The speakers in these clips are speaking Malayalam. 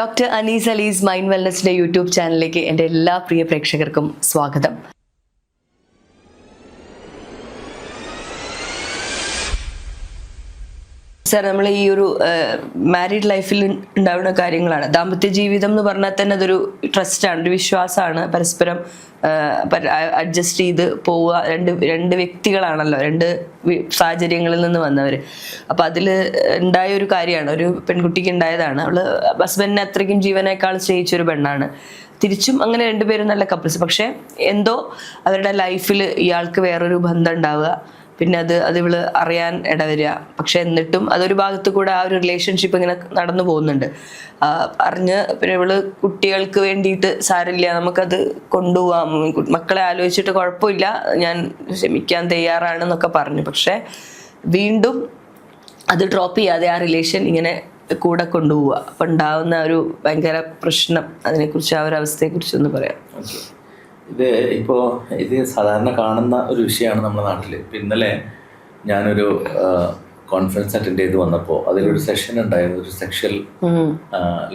ഡോക്ടർ അനീസ് അലീസ് മൈൻഡ് വെൽനസിന്റെ യൂട്യൂബ് ചാനലിലേക്ക് എന്റെ എല്ലാ പ്രിയ പ്രേക്ഷകർക്കും സ്വാഗതം. സാർ നമ്മൾ ഈ ഒരു മാരീഡ് ലൈഫിൽ ഉണ്ടാവുന്ന കാര്യങ്ങളാണ്. ദാമ്പത്യ ജീവിതം എന്ന് പറഞ്ഞാൽ തന്നെ അതൊരു ട്രസ്റ്റാണ് ഒരു വിശ്വാസമാണ്. പരസ്പരം അഡ്ജസ്റ്റ് ചെയ്ത് പോവുക. രണ്ട് രണ്ട് വ്യക്തികളാണല്ലോ രണ്ട് സാഹചര്യങ്ങളിൽ നിന്ന് വന്നവർ അപ്പം അതിൽ ഉണ്ടായ ഒരു കാര്യമാണ് ഒരു പെൺകുട്ടിക്ക് ഉണ്ടായതാണ്. അവൾ ഹസ്ബൻഡിനെ അത്രയ്ക്കും ജീവനേക്കാൾ സ്നേഹിച്ച ഒരു പെണ്ണാണ്. തിരിച്ചും അങ്ങനെ രണ്ടുപേരും നല്ല കപ്പിൾസ് പക്ഷേ എന്തോ അവരുടെ ലൈഫിൽ ഇയാൾക്ക് വേറൊരു ബന്ധം ഉണ്ടാവുക. പിന്നെ അത് അത് ഇവൾ അറിയാൻ ഇടവരിക പക്ഷെ എന്നിട്ടും അതൊരു ഭാഗത്ത് കൂടെ ആ ഒരു റിലേഷൻഷിപ്പ് ഇങ്ങനെ നടന്നു പോകുന്നുണ്ട്. അറിഞ്ഞ് പിന്നെ ഇവൾ കുട്ടികൾക്ക് വേണ്ടിയിട്ട് സാരില്ല നമുക്കത് കൊണ്ടുപോവാം. മക്കളെ ആലോചിച്ചിട്ട് കുഴപ്പമില്ല. ഞാൻ ക്ഷമിക്കാൻ തയ്യാറാണെന്നൊക്കെ പറഞ്ഞു. പക്ഷെ വീണ്ടും അത് ഡ്രോപ്പ് ചെയ്യാതെ ആ റിലേഷൻ ഇങ്ങനെ കൂടെ കൊണ്ടുപോവുക അപ്പം ഉണ്ടാവുന്ന ഒരു ഭയങ്കര പ്രശ്നം. അതിനെക്കുറിച്ച് ആ ഒരു അവസ്ഥയെക്കുറിച്ച് ഒന്ന് പറയാം. ഇത് ഇപ്പോൾ ഇത് സാധാരണ കാണുന്ന ഒരു വിഷയമാണ് നമ്മുടെ നാട്ടിൽ ഇപ്പം ഇന്നലെ ഞാനൊരു കോൺഫറൻസ് അറ്റൻഡ് ചെയ്ത് വന്നപ്പോൾ അതിലൊരു സെഷൻ ഉണ്ടായിരുന്നു. ഒരു സെക്ഷൽ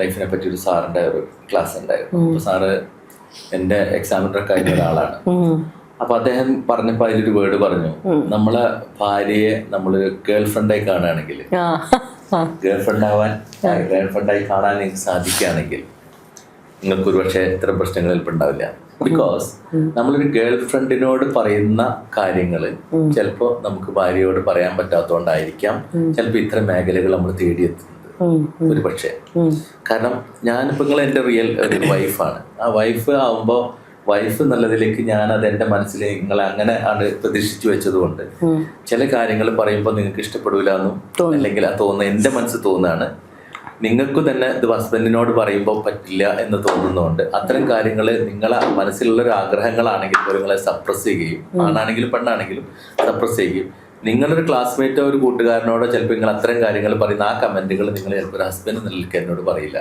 ലൈഫിനെ പറ്റി ഒരു സാറിന്റെ ഒരു ക്ലാസ് ഉണ്ടായിരുന്നു. അപ്പോൾ സാറ് എന്റെ എക്സാമിനറൊക്കെ ആയിരുന്ന ഒരാളാണ്. അപ്പൊ അദ്ദേഹം പറഞ്ഞപ്പോൾ അതിലൊരു വേർഡ് പറഞ്ഞു. നമ്മളെ ഭാര്യയെ നമ്മൾ ഗേൾ ഫ്രണ്ടായി കാണുകയാണെങ്കിൽ ഗേൾ ഫ്രണ്ട് ആവാൻ ഗേൾ ഫ്രണ്ടായി കാണാൻ നിങ്ങൾക്ക് സാധിക്കുകയാണെങ്കിൽ നിങ്ങൾക്ക് ഒരുപക്ഷെ ഇത്തരം പ്രശ്നങ്ങൾ ചിലപ്പോൾ ഉണ്ടാവില്ല. ബിക്കോസ് നമ്മളൊരു ഗേൾ ഫ്രണ്ടിനോട് പറയുന്ന കാര്യങ്ങൾ ചിലപ്പോൾ നമുക്ക് ഭാര്യയോട് പറയാൻ പറ്റാത്തതുകൊണ്ടായിരിക്കാം ചിലപ്പോൾ ഇത്തരം മേഖലകൾ നമ്മൾ തേടിയെത്തുന്നത്. ഒരു പക്ഷേ കാരണം ഞാനിപ്പോൾ നിങ്ങൾ എന്റെ റിയൽ ഒരു വൈഫാണ് ആ വൈഫ് ആവുമ്പോൾ വൈഫ് എന്നുള്ളതിലേക്ക് ഞാൻ അത് എന്റെ മനസ്സിൽ നിങ്ങൾ അങ്ങനെ ആണ് പ്രതീക്ഷിച്ചു വെച്ചതുകൊണ്ട് ചില കാര്യങ്ങൾ പറയുമ്പോൾ നിങ്ങൾക്ക് ഇഷ്ടപ്പെടില്ല എന്നും അല്ലെങ്കിൽ ആ തോന്നുന്ന എന്റെ മനസ്സ് തോന്നുകയാണ് നിങ്ങൾക്ക് തന്നെ ഇത് ഹസ്ബൻഡിനോട് പറയുമ്പോൾ പറ്റില്ല എന്ന് തോന്നുന്നുണ്ട്. അത്തരം കാര്യങ്ങൾ നിങ്ങളെ മനസ്സിലുള്ള ഒരു ആഗ്രഹങ്ങളാണെങ്കിൽ നിങ്ങളെ സപ്രസ് ചെയ്യുകയും ആണാണെങ്കിലും പെണ്ണാണെങ്കിലും സപ്രസ് ചെയ്യുകയും. നിങ്ങളൊരു ക്ലാസ്മേറ്റോ ഒരു കൂട്ടുകാരനോടോ ചിലപ്പോൾ നിങ്ങൾ അത്തരം കാര്യങ്ങൾ പറയുന്ന ആ കമന്റുകൾ നിങ്ങൾ ചിലപ്പോൾ ഒരു ഹസ്ബൻഡ് നിലനിൽക്കുക എന്നോട് പറയില്ല.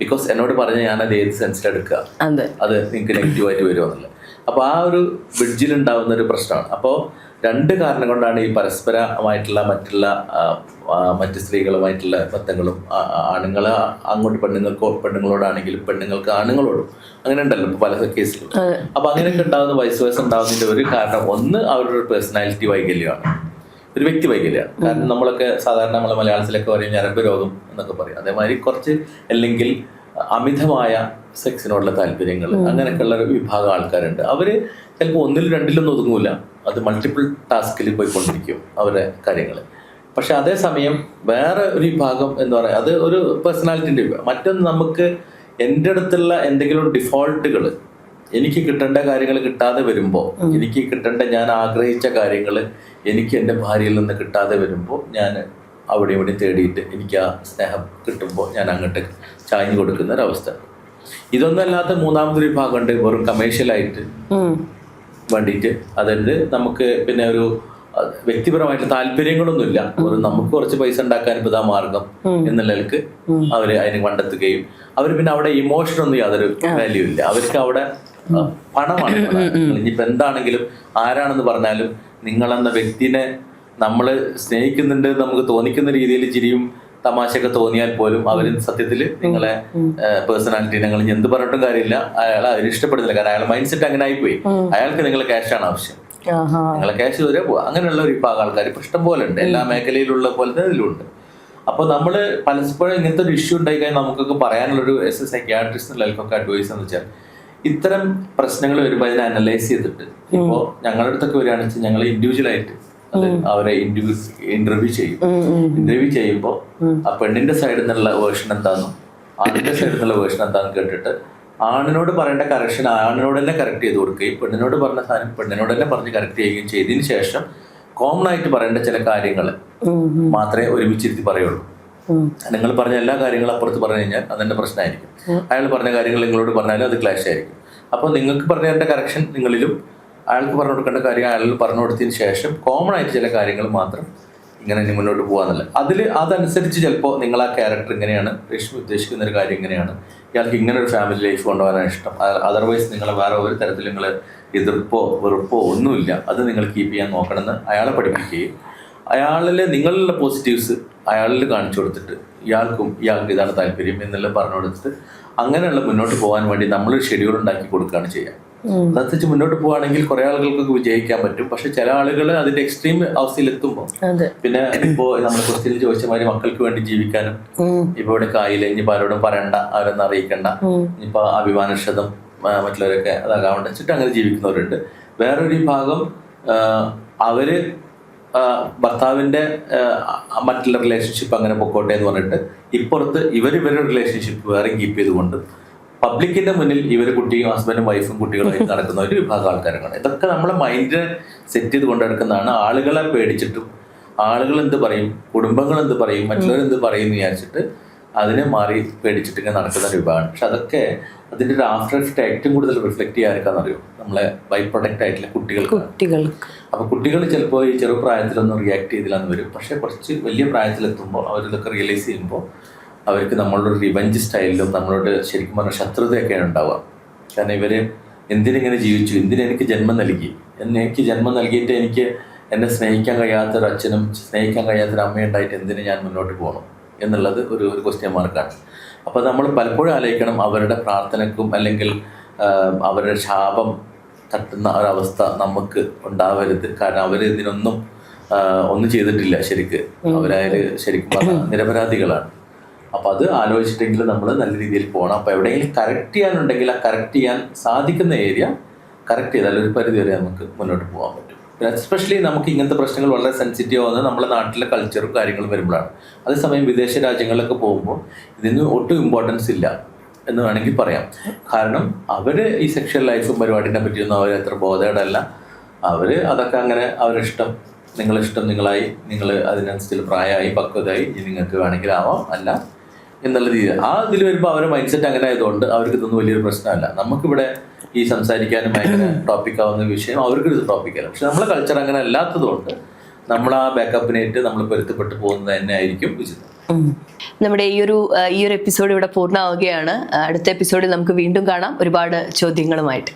ബിക്കോസ് എന്നോട് പറഞ്ഞ ഞാൻ അത് ഏത് സെൻസിൽ എടുക്കുക? അതെ. നിങ്ങൾക്ക് നെഗറ്റീവായിട്ട് വരുമെന്നുള്ളത് അപ്പോൾ ആ ഒരു ബ്രിഡ്ജിൽ ഉണ്ടാവുന്ന ഒരു പ്രശ്നമാണ്. അപ്പോൾ രണ്ട് കാരണം കൊണ്ടാണ് ഈ പരസ്പരമായിട്ടുള്ള മറ്റുള്ള മറ്റ് സ്ത്രീകളുമായിട്ടുള്ള ബന്ധങ്ങളും ആണുങ്ങൾ അങ്ങോട്ട് പെണ്ണുങ്ങൾക്ക് പെണ്ണുങ്ങളോടാണെങ്കിലും പെണ്ണുങ്ങൾക്ക് ആണുങ്ങളോടും അങ്ങനെ ഉണ്ടല്ലോ പല കേസുകളും. അപ്പൊ അങ്ങനെയൊക്കെ ഉണ്ടാകുന്ന വയസ്സ് വയസ്സ് ഉണ്ടാകുന്നതിന്റെ ഒരു കാരണം ഒന്ന് അവരുടെ ഒരു പേഴ്സണാലിറ്റി വൈകല്യമാണ്. ഒരു വ്യക്തി വൈകല്യമാണ്. കാരണം നമ്മളൊക്കെ സാധാരണ നമ്മൾ മലയാളത്തിലൊക്കെ പറയും ഞരമ്പ് രോഗം എന്നൊക്കെ പറയും. അതേമാതിരി കുറച്ച് അല്ലെങ്കിൽ അമിതമായ സെക്സിനോടുള്ള താല്പര്യങ്ങൾ അങ്ങനെയൊക്കെയുള്ള ഒരു വിഭാഗം ആൾക്കാരുണ്ട്. അവർ ചിലപ്പോൾ ഒന്നിലും രണ്ടിലൊന്നും ഒതുങ്ങൂല. അത് മൾട്ടിപ്പിൾ ടാസ്കിൽ പോയിക്കൊണ്ടിരിക്കും അവരുടെ കാര്യങ്ങൾ പക്ഷെ അതേസമയം വേറെ ഒരു വിഭാഗം എന്ന് പറയാം അത് ഒരു പേഴ്സണാലിറ്റിന്റെ വിഭാഗം. മറ്റൊന്ന് നമുക്ക് എന്റെ അടുത്തുള്ള എന്തെങ്കിലും ഡിഫോൾട്ടുകൾ എനിക്ക് കിട്ടേണ്ട കാര്യങ്ങൾ കിട്ടാതെ വരുമ്പോൾ എനിക്ക് കിട്ടേണ്ട ഞാൻ ആഗ്രഹിച്ച കാര്യങ്ങൾ എനിക്ക് എന്റെ ഭാര്യയിൽ നിന്ന് കിട്ടാതെ വരുമ്പോൾ ഞാൻ അവിടെ ഇവിടെ തേടിയിട്ട് എനിക്ക് ആ സ്നേഹം കിട്ടുമ്പോൾ ഞാൻ അങ്ങോട്ട് ചായഞ്ഞു കൊടുക്കുന്ന ഒരവസ്ഥ. മൂന്നാമത്തെ മൂന്നാമതൊരു വിഭാഗമുണ്ട് വെറും കമേഴ്ഷ്യലായിട്ട്. വേണ്ടിയിട്ട് അതായത് നമുക്ക് പിന്നെ ഒരു വ്യക്തിപരമായിട്ട് താല്പര്യങ്ങളൊന്നുമില്ല. ഒരു നമുക്ക് കുറച്ച് പൈസ ഉണ്ടാക്കാൻ ഇപ്പൊ ഇതാ മാർഗം എന്ന നിലയ്ക്ക് അവർ അതിന് കണ്ടെത്തുകയും അവർ പിന്നെ അവിടെ ഇമോഷൻ ഒന്നും യാതൊരു വാല്യൂ ഇല്ല. അവർക്ക് അവിടെ പണമാണ്. ഇനിയിപ്പോ എന്താണെങ്കിലും ആരാണെന്ന് പറഞ്ഞാലും നിങ്ങളെന്ന വ്യക്തിനെ നമ്മൾ സ്നേഹിക്കുന്നുണ്ട് നമുക്ക് തോന്നിക്കുന്ന രീതിയിൽ ചിരിയും തമാശയൊക്കെ തോന്നിയാൽ പോലും അവർ സത്യത്തിൽ നിങ്ങളെ പേഴ്സണാലിറ്റി നിങ്ങൾ എന്ത് പറഞ്ഞിട്ടും കാര്യമില്ല. അയാൾ അവർ ഇഷ്ടപ്പെടുന്നില്ല. കാരണം അയാൾ മൈൻഡ് സെറ്റ് അങ്ങനെ ആയിപ്പോയി. അയാൾക്ക് നിങ്ങളെ ആണ് ആവശ്യം. നിങ്ങളെ ക്യാഷ് വരെ അങ്ങനെയുള്ള ഒരു വിഭാഗം ആൾക്കാർ ഇപ്പൊ ഇഷ്ടം പോലെ ഉണ്ട് എല്ലാ മേഖലയിലുള്ള പോലെ തന്നെ ഇതിലുണ്ട് അപ്പോൾ നമ്മൾ പലപ്പോഴും ഇങ്ങനത്തെ ഒരു ഇഷ്യൂ ഉണ്ടായി കഴിഞ്ഞാൽ നമുക്കൊക്കെ പറയാനുള്ളൊരു എസ് എ സൈക്യാട്രിസ്റ്റ് ലൈഫൊക്കെ അഡ്വൈസ് എന്ന് വെച്ചാൽ ഇത്തരം പ്രശ്നങ്ങൾ വരുമ്പോൾ അതിനെ അനലൈസ് ചെയ്തിട്ട് ഇപ്പോൾ ഞങ്ങളുടെ അടുത്തൊക്കെ വരികയാണെന്ന് വെച്ചാൽ ഞങ്ങൾ ഇൻഡിവിജ്വൽ ആയിട്ട് അവരെ ഇന്റർവ്യൂ ഇന്റർവ്യൂ ചെയ്യും. ഇന്റർവ്യൂ ചെയ്യുമ്പോൾ ആ പെണ്ണിന്റെ സൈഡിൽ നിന്നുള്ള വേർഷൻ എന്താണെന്നും ആണിന്റെ സൈഡിൽ നിന്നുള്ള വേർഷൻ എന്താണെന്ന് കേട്ടിട്ട് ആണിനോട് പറയേണ്ട കറക്ഷൻ ആണിനോട് തന്നെ കറക്റ്റ് ചെയ്ത് കൊടുക്കുകയും പെണ്ണിനോട് പറഞ്ഞ സാധനം പെണ്ണിനോട് തന്നെ പറഞ്ഞ് കറക്റ്റ് ചെയ്യുകയും ചെയ്തതിന് ശേഷം കോമൺ ആയിട്ട് പറയേണ്ട ചില കാര്യങ്ങൾ മാത്രമേ ഒരുമിച്ചിരുത്തി പറയുള്ളൂ. നിങ്ങൾ പറഞ്ഞ എല്ലാ കാര്യങ്ങളും അപ്പുറത്ത് പറഞ്ഞു കഴിഞ്ഞാൽ അതെന്റെ പ്രശ്നമായിരിക്കും. അയാൾ പറഞ്ഞ കാര്യങ്ങൾ നിങ്ങളോട് പറഞ്ഞാലും അത് ക്ലാഷ് ആയിരിക്കും. അപ്പോൾ നിങ്ങൾക്ക് പറഞ്ഞ കറക്ഷൻ നിങ്ങളിലും അയാൾക്ക് പറഞ്ഞു കൊടുക്കേണ്ട കാര്യം അയാൾ പറഞ്ഞു കൊടുത്തതിന് ശേഷം കോമൺ ആയിട്ട് ചില കാര്യങ്ങൾ മാത്രം ഇങ്ങനെ മുന്നോട്ട് പോകാന്നുള്ളത് അതിൽ അതനുസരിച്ച് ചിലപ്പോൾ നിങ്ങൾ ആ ക്യാരക്ടർ ഇങ്ങനെയാണ് രശ്മി ഉദ്ദേശിക്കുന്ന ഒരു കാര്യം ഇങ്ങനെയാണ്. ഇയാൾക്ക് ഇങ്ങനെ ഒരു ഫാമിലി ലൈഫ് കൊണ്ടുപോകാനാണ് ഇഷ്ടം. അതർവൈസ് നിങ്ങൾ വേറെ ഒരു തരത്തിൽ നിങ്ങൾ എതിർപ്പോ വെറുപ്പോ ഒന്നുമില്ല. അത് നിങ്ങൾ കീപ്പ് ചെയ്യാൻ നോക്കണമെന്ന് അയാളെ പഠിപ്പിക്കുകയും അയാളിൽ നിങ്ങളിലുള്ള പോസിറ്റീവ്സ് അയാളിൽ കാണിച്ചു കൊടുത്തിട്ട് ഇയാൾക്കും ഇയാൾക്ക് ഇതാണ് താല്പര്യം എന്നെല്ലാം പറഞ്ഞു കൊടുത്തിട്ട് അങ്ങനെയുള്ള മുന്നോട്ട് പോകാൻ വേണ്ടി നമ്മൾ ഷെഡ്യൂൾ ഉണ്ടാക്കി കൊടുക്കുകയാണ് ചെയ്യുക. അതനുസരിച്ച് മുന്നോട്ട് പോവുകയാണെങ്കിൽ കുറെ ആളുകൾക്ക് വിജയിക്കാൻ പറ്റും. പക്ഷെ ചില ആളുകൾ അതിന്റെ എക്സ്ട്രീം അവസ്ഥയിലെത്തുമ്പോൾ പിന്നെ ഇപ്പോ നമ്മൾ ക്രിസ്ത്യൻ ചോദിച്ച മാതിരി മക്കൾക്ക് വേണ്ടി ജീവിക്കാനും ഇപ്പൊ ഇവിടെ കായില്ല ഇനിയിപ്പോ ആരോടും പറയണ്ട അവരൊന്നും അറിയിക്കണ്ട. ഇനിയിപ്പോ അഭിമാനക്ഷതം മറ്റുള്ളവരൊക്കെ അതാകാൻ വെച്ചിട്ട് അങ്ങനെ ജീവിക്കുന്നവരുണ്ട്. വേറൊരു വിഭാഗം അവർ ഭർത്താവിന്റെ മറ്റുള്ള റിലേഷൻഷിപ്പ് അങ്ങനെ പൊക്കോട്ടെ എന്ന് പറഞ്ഞിട്ട് ഇപ്പുറത്ത് ഇവർ ഇവരുടെ റിലേഷൻഷിപ്പ് വേറെ കീപ്പ് ചെയ്തുകൊണ്ട് പബ്ലിക്കിന്റെ മുന്നിൽ ഇവർ കുട്ടിയും ഹസ്ബൻഡും വൈഫും കുട്ടികളായി നടക്കുന്ന ഒരു വിഭാഗം ആൾക്കാരാണ്. ഇതൊക്കെ നമ്മളെ മൈൻഡിനെ സെറ്റ് ചെയ്ത് കൊണ്ടെടുക്കുന്നതാണ്. ആളുകളെ പേടിച്ചിട്ടും ആളുകൾ എന്ത് പറയും? കുടുംബങ്ങൾ എന്ത് പറയും? മറ്റുള്ളവർ എന്ത് പറയും എന്ന് വിചാരിച്ചിട്ട് അതിനെ മാറി പേടിച്ചിട്ട് ഇങ്ങനെ നടക്കുന്ന ഒരു വിഭാഗമാണ്. പക്ഷെ അതൊക്കെ അതിന്റെ ഒരു ആഫ്റ്റർ എഫക്റ്റ് ഏറ്റവും കൂടുതൽ റിഫ്ലക്ട് അറിയോ നമ്മളെ ബൈ പ്രൊഡക്റ്റ് ആയിട്ടുള്ള കുട്ടികൾ കുട്ടികൾക്ക്. അപ്പൊ കുട്ടികൾ ചിലപ്പോൾ ഈ ചെറുപ്രായത്തിലൊന്നും റിയാക്ട് ചെയ്തില്ലെന്ന് വരും. പക്ഷെ കുറച്ച് വലിയ പ്രായത്തിലെത്തുമ്പോൾ അവരിതൊക്കെ റിയലൈസ് ചെയ്യുമ്പോൾ അവർക്ക് നമ്മളോട് റിവഞ്ച് സ്റ്റൈലിലും നമ്മളോട് ശരിക്കും പറഞ്ഞ ശത്രുതയൊക്കെയാണ് ഉണ്ടാവുക. കാരണം ഇവർ എന്തിനിങ്ങനെ ജീവിച്ചു? എന്തിനെനിക്ക് ജന്മം നൽകി? എനിക്ക് ജന്മം നൽകിയിട്ട് എനിക്ക് എന്നെ സ്നേഹിക്കാൻ കഴിയാത്തൊരു അച്ഛനും സ്നേഹിക്കാൻ കഴിയാത്തൊരു അമ്മയും ഉണ്ടായിട്ട് എന്തിനു ഞാൻ മുന്നോട്ട് പോകണം? എന്നുള്ളത് ഒരു ഒരു ക്വസ്റ്റ്യൻ മാർക്കാണ് അപ്പോൾ നമ്മൾ പലപ്പോഴും ആലോചിക്കണം അവരുടെ പ്രാർത്ഥനക്കും അല്ലെങ്കിൽ അവരുടെ ശാപം തട്ടുന്ന ഒരവസ്ഥ നമുക്ക് ഉണ്ടാവരുത്. കാരണം അവർ ഇതിനൊന്നും ഒന്നും ചെയ്തിട്ടില്ല ശരിക്ക്. അവരായാലും ശരിക്കും നിരപരാധികളാണ്. അപ്പൊ അത് ആലോചിച്ചിട്ടെങ്കിലും നമ്മൾ നല്ല രീതിയിൽ പോകണം അപ്പൊ എവിടെയെങ്കിലും കറക്റ്റ് ചെയ്യാനുണ്ടെങ്കിൽ ആ കറക്റ്റ് ചെയ്യാൻ സാധിക്കുന്ന ഏരിയ കറക്റ്റ് ചെയ്താൽ ഒരു പരിധി വരെ നമുക്ക് മുന്നോട്ട് പോകാൻ പറ്റും. എസ്പെഷ്യലി നമുക്ക് ഇങ്ങനത്തെ പ്രശ്നങ്ങൾ വളരെ സെൻസിറ്റീവ് ആവുന്നത് നമ്മുടെ നാട്ടിലെ കൾച്ചറും കാര്യങ്ങളും വരുമ്പോഴാണ്. അതേസമയം വിദേശ രാജ്യങ്ങളിലൊക്കെ പോകുമ്പോൾ ഇതിന് ഒട്ടും ഇമ്പോർട്ടൻസ് ഇല്ല എന്ന് വേണമെങ്കിൽ പറയാം. കാരണം അവർ ഈ സെക്ഷൽ ലൈഫും പരിപാടിനെ പറ്റിയൊന്നും അവർ അത്ര ബോധേടല്ല. അവർ അതൊക്കെ അങ്ങനെ അവരിഷ്ടം നിങ്ങളിഷ്ടം നിങ്ങളായി നിങ്ങൾ അതിനനുസരിച്ച് പ്രായമായി പക്വതയായി നിങ്ങൾക്ക് വേണമെങ്കിൽ ആവാം. അല്ല എന്നുള്ള രീതി ആ ഇതിൽ വരുമ്പോൾ അവരുടെ മൈൻഡ് സെറ്റ് അങ്ങനെ ആയതുകൊണ്ട് അവർക്ക് ഇതൊന്നും വലിയൊരു പ്രശ്നമല്ല. നമുക്കിവിടെ ഈ സംസാരിക്കാനും ഭയങ്കര ടോപ്പിക് ആവുന്ന വിഷയം അവർക്ക് ഇത് ടോപ്പിക്കല്ല പക്ഷെ നമ്മളെ കൾച്ചർ അങ്ങനെ അല്ലാത്തതുകൊണ്ട് നമ്മൾ ആ ബാക്കപ്പിനായിട്ട് നമ്മൾ പൊരുത്തപ്പെട്ട് പോകുന്നത് തന്നെ ആയിരിക്കും ഉചിതം. നമ്മുടെ ഈ ഒരു ഈ ഒരു എപ്പിസോഡ് ഇവിടെ പൂർണമാവുകയാണ് അടുത്ത എപ്പിസോഡിൽ നമുക്ക് വീണ്ടും കാണാം. ഒരുപാട് ചോദ്യങ്ങളുമായിട്ട്.